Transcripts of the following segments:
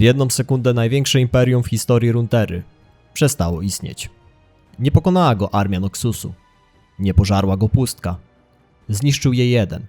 W jedną sekundę największe imperium w historii Runtery przestało istnieć. Nie pokonała go armia Noxusu. Nie pożarła go pustka. Zniszczył je jeden.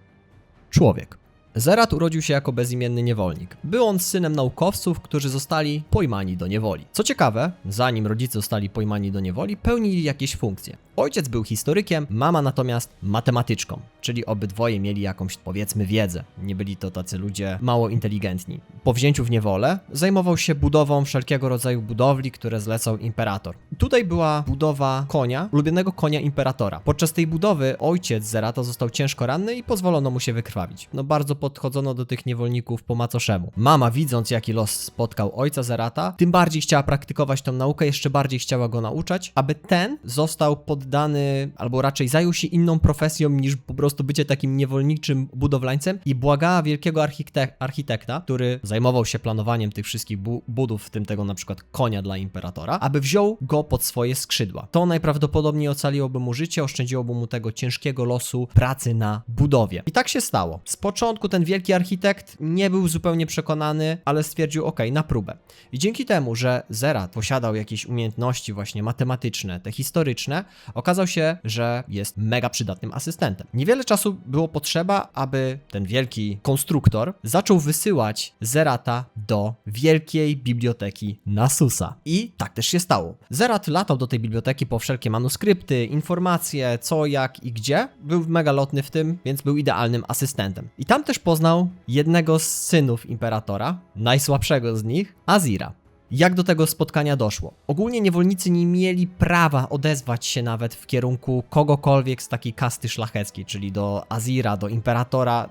Człowiek. Zerat urodził się jako bezimienny niewolnik. Był on synem naukowców, którzy zostali pojmani do niewoli. Co ciekawe, zanim rodzice zostali pojmani do niewoli, pełnili jakieś funkcje. Ojciec był historykiem, mama natomiast matematyczką, czyli obydwoje mieli jakąś, powiedzmy, wiedzę. Nie byli to tacy ludzie mało inteligentni. Po wzięciu w niewolę zajmował się budową wszelkiego rodzaju budowli, które zlecał imperator. Tutaj była budowa konia, ulubionego konia imperatora. Podczas tej budowy ojciec Zerata został ciężko ranny i pozwolono mu się wykrwawić. No bardzo podchodzono do tych niewolników po macoszemu. Mama, widząc jaki los spotkał ojca Zerata, tym bardziej chciała praktykować tą naukę, jeszcze bardziej chciała go nauczać, aby ten został poddany, albo raczej zajął się inną profesją niż po prostu bycie takim niewolniczym budowlańcem i błagała wielkiego architek- architekta, który zajmował się planowaniem tych wszystkich bu- budów, w tym tego na przykład konia dla imperatora, aby wziął go pod swoje skrzydła. To najprawdopodobniej ocaliłoby mu życie, oszczędziłoby mu tego ciężkiego losu pracy na budowie. I tak się stało. Z początku ten wielki architekt nie był zupełnie przekonany, ale stwierdził, ok, na próbę. I dzięki temu, że Zerat posiadał jakieś umiejętności właśnie matematyczne, te historyczne, okazał się, że jest mega przydatnym asystentem. Niewiele czasu było potrzeba, aby ten wielki konstruktor zaczął wysyłać Zerata do wielkiej biblioteki Nasusa. I tak też się stało. Zerat latał do tej biblioteki po wszelkie manuskrypty, informacje, co, jak i gdzie. Był mega lotny w tym, więc był idealnym asystentem. I tam też poznał jednego z synów imperatora, najsłabszego z nich, Azira. Jak do tego spotkania doszło? Ogólnie niewolnicy nie mieli prawa odezwać się nawet w kierunku kogokolwiek z takiej kasty szlacheckiej, czyli do Azira, do imperatora.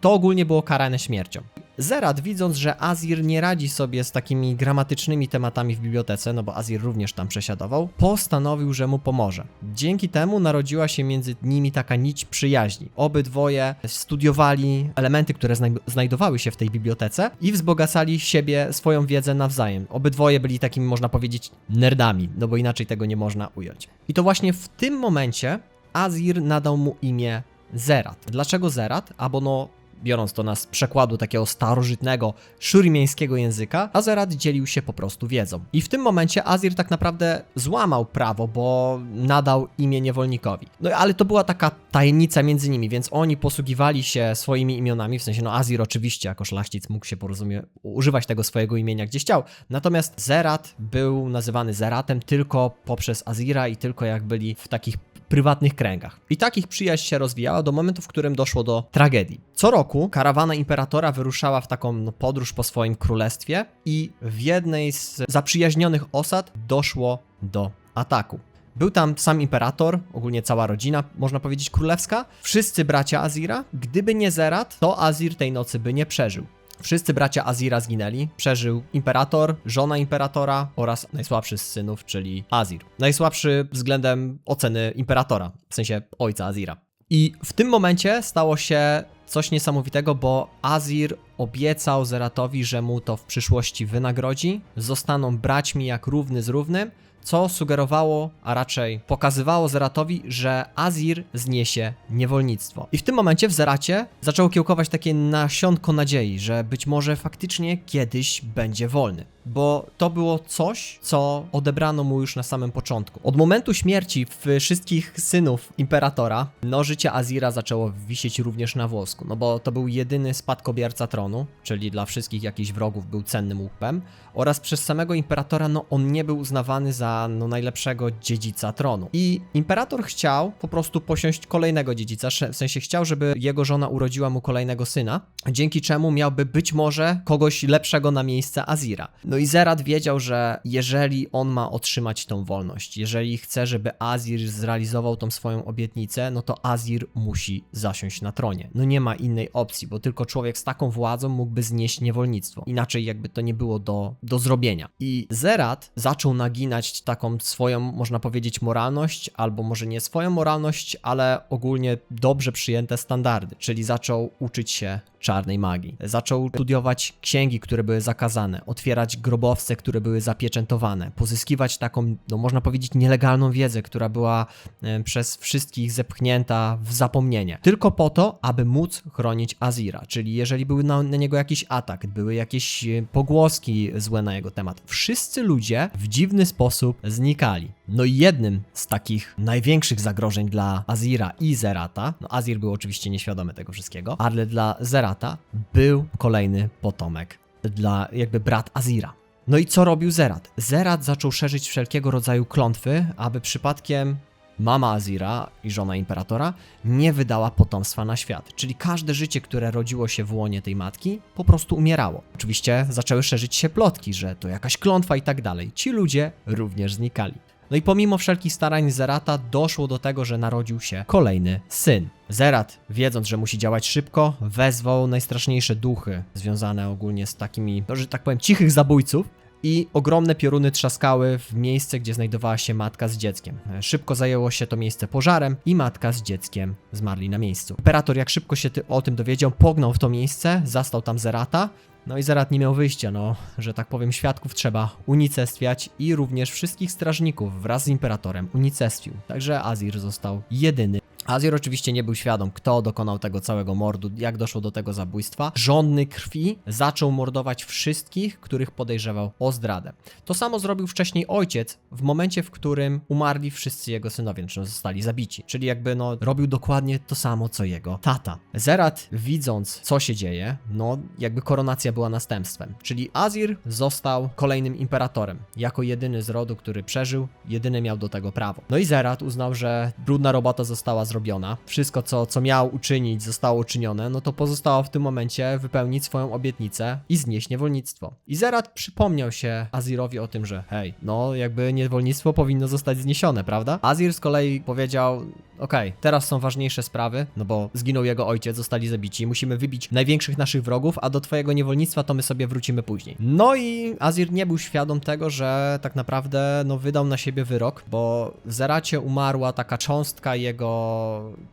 To ogólnie było karane śmiercią. Zerat, widząc, że Azir nie radzi sobie z takimi gramatycznymi tematami w bibliotece, no bo Azir również tam przesiadował, postanowił, że mu pomoże. Dzięki temu narodziła się między nimi taka nić przyjaźni. Obydwoje studiowali elementy, które znaj- znajdowały się w tej bibliotece i wzbogacali siebie, swoją wiedzę nawzajem. Obydwoje byli takimi, można powiedzieć, nerdami, no bo inaczej tego nie można ująć. I to właśnie w tym momencie Azir nadał mu imię Zerat. Dlaczego Zerat? Albo no biorąc to na z przekładu takiego starożytnego, szurimiańskiego języka, Azerat dzielił się po prostu wiedzą. I w tym momencie Azir tak naprawdę złamał prawo, bo nadał imię niewolnikowi. No ale to była taka tajemnica między nimi, więc oni posługiwali się swoimi imionami, w sensie no Azir oczywiście jako szlachcic mógł się porozumie używać tego swojego imienia gdzie chciał, natomiast Zerat był nazywany Zeratem tylko poprzez Azira i tylko jak byli w takich prywatnych kręgach. I takich przyjaźń się rozwijała do momentu, w którym doszło do tragedii. Co roku karawana imperatora wyruszała w taką no, podróż po swoim królestwie i w jednej z zaprzyjaźnionych osad doszło do ataku. Był tam sam imperator, ogólnie cała rodzina, można powiedzieć królewska, wszyscy bracia Azira. Gdyby nie Zerat, to Azir tej nocy by nie przeżył. Wszyscy bracia Azira zginęli. Przeżył imperator, żona imperatora oraz najsłabszy z synów, czyli Azir. Najsłabszy względem oceny imperatora, w sensie ojca Azira. I w tym momencie stało się coś niesamowitego, bo Azir obiecał Zeratowi, że mu to w przyszłości wynagrodzi. Zostaną braćmi jak równy z równym, co sugerowało, a raczej pokazywało Zeratowi, że Azir zniesie niewolnictwo. I w tym momencie w Zeracie zaczęło kiełkować takie nasionko nadziei, że być może faktycznie kiedyś będzie wolny. Bo to było coś, co odebrano mu już na samym początku. Od momentu śmierci wszystkich synów imperatora, no życie Azira zaczęło wisieć również na włosku, no bo to był jedyny spadkobierca tronu, czyli dla wszystkich jakichś wrogów był cennym łupem, oraz przez samego imperatora, no on nie był uznawany za no, najlepszego dziedzica tronu. I imperator chciał po prostu posiąść kolejnego dziedzica, w sensie chciał, żeby jego żona urodziła mu kolejnego syna, dzięki czemu miałby być może kogoś lepszego na miejsce Azira. No i Zerat wiedział, że jeżeli on ma otrzymać tą wolność, jeżeli chce, żeby Azir zrealizował tą swoją obietnicę, no to Azir musi zasiąść na tronie. No nie ma innej opcji, bo tylko człowiek z taką władzą mógłby znieść niewolnictwo. Inaczej jakby to nie było do, do zrobienia. I Zerat zaczął naginać taką swoją, można powiedzieć, moralność, albo może nie swoją moralność, ale ogólnie dobrze przyjęte standardy, czyli zaczął uczyć się czarnej magii. Zaczął studiować księgi, które były zakazane, otwierać grobowce, które były zapieczętowane, pozyskiwać taką, no można powiedzieć, nielegalną wiedzę, która była e, przez wszystkich zepchnięta w zapomnienie. Tylko po to, aby móc chronić Azira, czyli jeżeli był na, na niego jakiś atak, były jakieś e, pogłoski złe na jego temat, wszyscy ludzie w dziwny sposób znikali. No i jednym z takich największych zagrożeń dla Azira i Zerata, no Azir był oczywiście nieświadomy tego wszystkiego, ale dla Zerata był kolejny potomek, dla jakby brat Azira. No i co robił Zerat? Zerat zaczął szerzyć wszelkiego rodzaju klątwy, aby przypadkiem mama Azira i żona imperatora nie wydała potomstwa na świat. Czyli każde życie, które rodziło się w łonie tej matki, po prostu umierało. Oczywiście zaczęły szerzyć się plotki, że to jakaś klątwa i tak dalej. Ci ludzie również znikali. No i pomimo wszelkich starań Zerata doszło do tego, że narodził się kolejny syn. Zerat, wiedząc, że musi działać szybko, wezwał najstraszniejsze duchy związane ogólnie z takimi, że tak powiem, cichych zabójców i ogromne pioruny trzaskały w miejsce, gdzie znajdowała się matka z dzieckiem. Szybko zajęło się to miejsce pożarem i matka z dzieckiem zmarli na miejscu. Imperator, jak szybko się ty o tym dowiedział, pognał w to miejsce, zastał tam Zerata. No i Zerat nie miał wyjścia, no, że tak powiem, świadków trzeba unicestwiać i również wszystkich strażników wraz z imperatorem unicestwił. Także Azir został jedyny Azir oczywiście nie był świadom, kto dokonał tego całego mordu, jak doszło do tego zabójstwa. Żądny krwi zaczął mordować wszystkich, których podejrzewał o zdradę. To samo zrobił wcześniej ojciec w momencie, w którym umarli wszyscy jego synowie, czy zostali zabici. Czyli jakby no robił dokładnie to samo, co jego tata. Zerat, widząc co się dzieje, no jakby koronacja była następstwem. Czyli Azir został kolejnym imperatorem. Jako jedyny z rodu, który przeżył, jedyny miał do tego prawo. No i Zerat uznał, że brudna robota została zrobiona, wszystko co, co miał uczynić zostało uczynione, no to pozostało w tym momencie wypełnić swoją obietnicę i znieść niewolnictwo. I Zerat przypomniał się Azirowi o tym, że hej, no jakby niewolnictwo powinno zostać zniesione, prawda? Azir z kolei powiedział, okej, teraz są ważniejsze sprawy, no bo zginął jego ojciec, zostali zabici, musimy wybić największych naszych wrogów, a do twojego niewolnictwa to my sobie wrócimy później. No i Azir nie był świadom tego, że tak naprawdę no wydał na siebie wyrok, bo w Zeracie umarła taka cząstka jego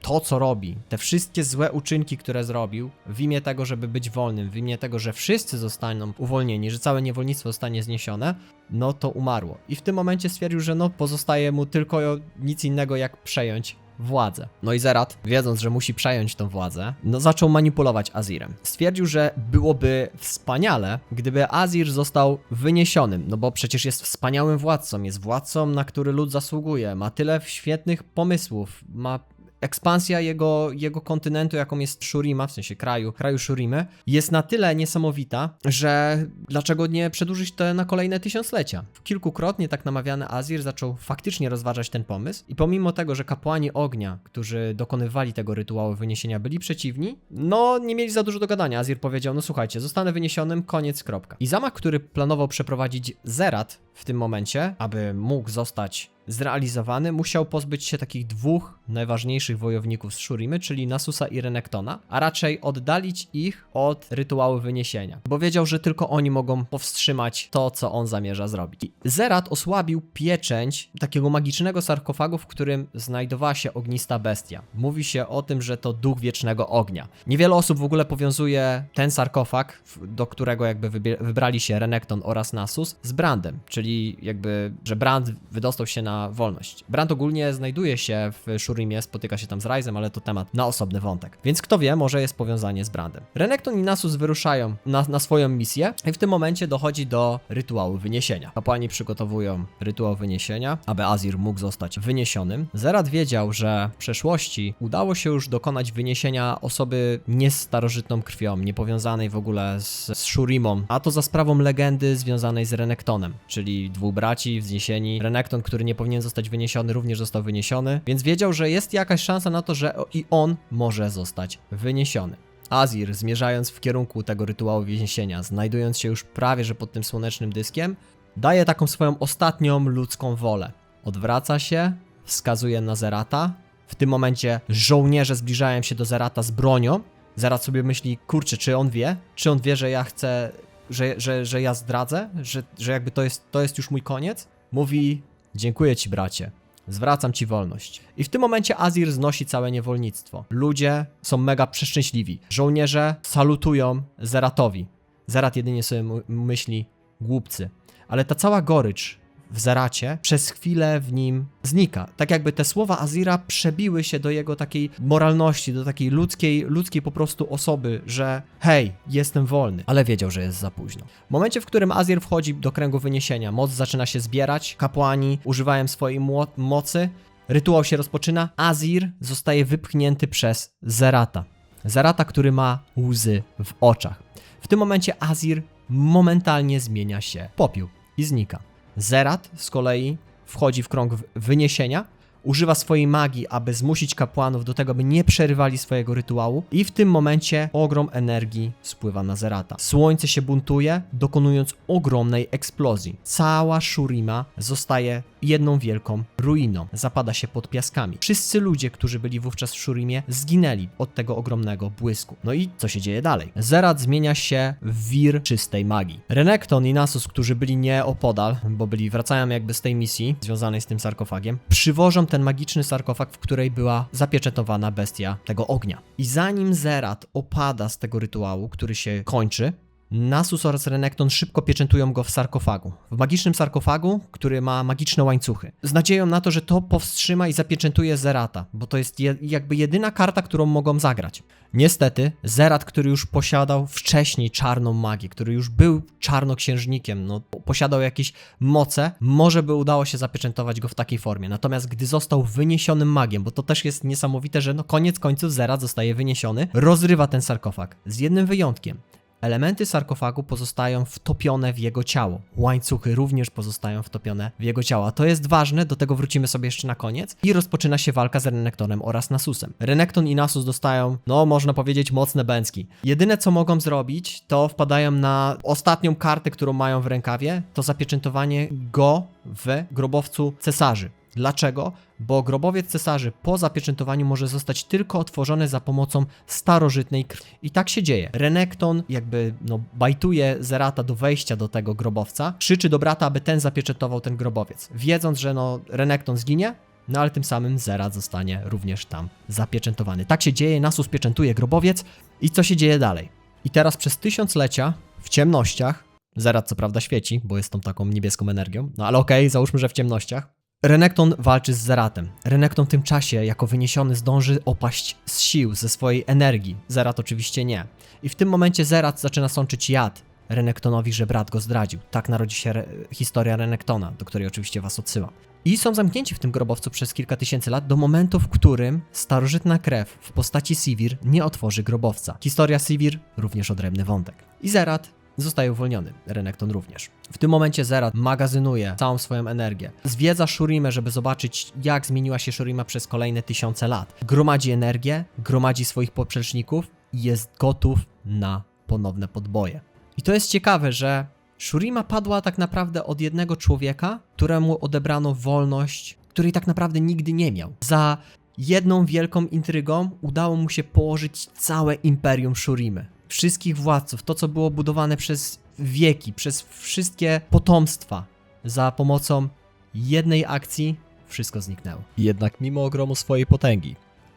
to, co robi, te wszystkie złe uczynki, które zrobił, w imię tego, żeby być wolnym, w imię tego, że wszyscy zostaną uwolnieni, że całe niewolnictwo zostanie zniesione, no to umarło. I w tym momencie stwierdził, że no pozostaje mu tylko nic innego jak przejąć władzę. No i Zerat, wiedząc, że musi przejąć tą władzę, no zaczął manipulować Azirem. Stwierdził, że byłoby wspaniale, gdyby Azir został wyniesionym, no bo przecież jest wspaniałym władcą, jest władcą, na który lud zasługuje, ma tyle świetnych pomysłów, ma ekspansja jego, jego kontynentu, jaką jest Shurima, w sensie kraju, kraju Shurimy, jest na tyle niesamowita, że dlaczego nie przedłużyć to na kolejne tysiąclecia? Kilkukrotnie tak namawiany Azir zaczął faktycznie rozważać ten pomysł i pomimo tego, że kapłani ognia, którzy dokonywali tego rytuału wyniesienia byli przeciwni, no nie mieli za dużo do gadania. Azir powiedział, no słuchajcie, zostanę wyniesionym, koniec, kropka. I zamach, który planował przeprowadzić Zerat w tym momencie, aby mógł zostać zrealizowany, musiał pozbyć się takich dwóch najważniejszych wojowników z Shurimy, czyli Nasusa i Renektona, a raczej oddalić ich od rytuału wyniesienia, bo wiedział, że tylko oni mogą powstrzymać to, co on zamierza zrobić. Zerat osłabił pieczęć takiego magicznego sarkofagu, w którym znajdowała się ognista bestia. Mówi się o tym, że to duch wiecznego ognia. Niewiele osób w ogóle powiązuje ten sarkofag, do którego jakby wybrali się Renekton oraz Nasus, z Brandem, czyli jakby, że Brand wydostał się na wolność. Brand ogólnie znajduje się w Shurimie, spotyka się tam z Ryzem, ale to temat na osobny wątek. Więc kto wie, może jest powiązanie z Brandem. Renekton i Nasus wyruszają na, na swoją misję i w tym momencie dochodzi do rytuału wyniesienia. Kapłani przygotowują rytuał wyniesienia, aby Azir mógł zostać wyniesionym. Zerat wiedział, że w przeszłości udało się już dokonać wyniesienia osoby nie z starożytną krwią, nie powiązanej w ogóle z, z Shurimą, a to za sprawą legendy związanej z Renektonem, czyli dwóch braci wzniesieni. Renekton, który nie powinien powinien zostać wyniesiony, również został wyniesiony, więc wiedział, że jest jakaś szansa na to, że i on może zostać wyniesiony. Azir, zmierzając w kierunku tego rytuału wyniesienia, znajdując się już prawie że pod tym słonecznym dyskiem, daje taką swoją ostatnią ludzką wolę. Odwraca się, wskazuje na Zerata. W tym momencie żołnierze zbliżają się do Zerata z bronią. Zerat sobie myśli, kurczę, czy on wie? Czy on wie, że ja chcę, że, że, że ja zdradzę? Że, że jakby to jest, to jest już mój koniec? Mówi, Dziękuję ci, bracie, zwracam ci wolność. I w tym momencie Azir znosi całe niewolnictwo. Ludzie są mega przeszczęśliwi. Żołnierze salutują Zeratowi. Zerat jedynie sobie myśli głupcy. Ale ta cała gorycz w Zeracie przez chwilę w nim znika. Tak jakby te słowa Azira przebiły się do jego takiej moralności, do takiej ludzkiej, ludzkiej po prostu osoby, że hej, jestem wolny, ale wiedział, że jest za późno. W momencie, w którym Azir wchodzi do kręgu wyniesienia, moc zaczyna się zbierać, kapłani używają swojej mocy, rytuał się rozpoczyna, Azir zostaje wypchnięty przez Zerata. Zerata, który ma łzy w oczach. W tym momencie Azir momentalnie zmienia się popiół i znika. Zerat z kolei wchodzi w krąg wyniesienia, używa swojej magii, aby zmusić kapłanów do tego, by nie przerywali swojego rytuału i w tym momencie ogrom energii spływa na Zerata. Słońce się buntuje, dokonując ogromnej eksplozji. Cała Shurima zostaje jedną wielką ruiną. Zapada się pod piaskami. Wszyscy ludzie, którzy byli wówczas w Shurimie, zginęli od tego ogromnego błysku. No i co się dzieje dalej? Zerat zmienia się w wir czystej magii. Renekton i Nasus, którzy byli nieopodal, bo byli, wracają jakby z tej misji związanej z tym sarkofagiem, przywożą ten magiczny sarkofag, w której była zapieczętowana bestia tego ognia. I zanim Zerat opada z tego rytuału, który się kończy, Nasus oraz Renekton szybko pieczętują go w sarkofagu. W magicznym sarkofagu, który ma magiczne łańcuchy. Z nadzieją na to, że to powstrzyma i zapieczętuje Zerata, bo to jest je, jakby jedyna karta, którą mogą zagrać. Niestety, Zerat, który już posiadał wcześniej czarną magię, który już był czarnoksiężnikiem, no, posiadał jakieś moce, może by udało się zapieczętować go w takiej formie. Natomiast gdy został wyniesionym magiem, bo to też jest niesamowite, że no koniec końców Zerat zostaje wyniesiony, rozrywa ten sarkofag. Z jednym wyjątkiem. Elementy sarkofagu pozostają wtopione w jego ciało. Łańcuchy również pozostają wtopione w jego ciało. A to jest ważne, do tego wrócimy sobie jeszcze na koniec. I rozpoczyna się walka z Renektonem oraz Nasusem. Renekton i Nasus dostają, no można powiedzieć, mocne bęcki. Jedyne co mogą zrobić, to wpadają na ostatnią kartę, którą mają w rękawie, to zapieczętowanie go w grobowcu cesarzy. Dlaczego? Bo grobowiec cesarzy po zapieczętowaniu może zostać tylko otworzony za pomocą starożytnej krwi. I tak się dzieje. Renekton jakby no, bajtuje Zerata do wejścia do tego grobowca, krzyczy do brata, aby ten zapieczętował ten grobowiec. Wiedząc, że no, Renekton zginie, no ale tym samym Zerat zostanie również tam zapieczętowany. Tak się dzieje, Nasus pieczętuje grobowiec i co się dzieje dalej? I teraz przez tysiąclecia w ciemnościach, Zerat co prawda świeci, bo jest tą taką niebieską energią, no ale okej, załóżmy, że w ciemnościach, Renekton walczy z Zeratem. Renekton w tym czasie, jako wyniesiony, zdąży opaść z sił, ze swojej energii. Zerat oczywiście nie. I w tym momencie Zerat zaczyna sączyć jad Renektonowi, że brat go zdradził. Tak narodzi się re- historia Renektona, do której oczywiście was odsyłam. I są zamknięci w tym grobowcu przez kilka tysięcy lat, do momentu, w którym starożytna krew w postaci Sivir nie otworzy grobowca. Historia Sivir również odrębny wątek. I Zerat zostaje uwolniony, Renekton również. W tym momencie Zerat magazynuje całą swoją energię. Zwiedza Shurimę, żeby zobaczyć, jak zmieniła się Shurima przez kolejne tysiące lat. Gromadzi energię, gromadzi swoich popleczników i jest gotów na ponowne podboje. I to jest ciekawe, że Shurima padła tak naprawdę od jednego człowieka, któremu odebrano wolność, której tak naprawdę nigdy nie miał. Za jedną wielką intrygą udało mu się położyć całe imperium Shurimy. Wszystkich władców, to co było budowane przez wieki, przez wszystkie potomstwa, za pomocą jednej akcji wszystko zniknęło. Jednak mimo ogromu swojej potęgi,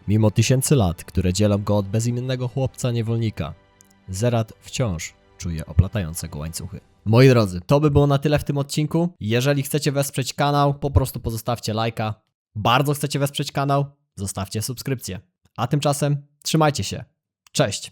mimo tysięcy lat, które dzielą go od bezimiennego chłopca niewolnika, Zerat wciąż czuje oplatające go łańcuchy. Moi drodzy, to by było na tyle w tym odcinku. Jeżeli chcecie wesprzeć kanał, po prostu pozostawcie lajka. Bardzo chcecie wesprzeć kanał, zostawcie subskrypcję. A tymczasem trzymajcie się. Cześć!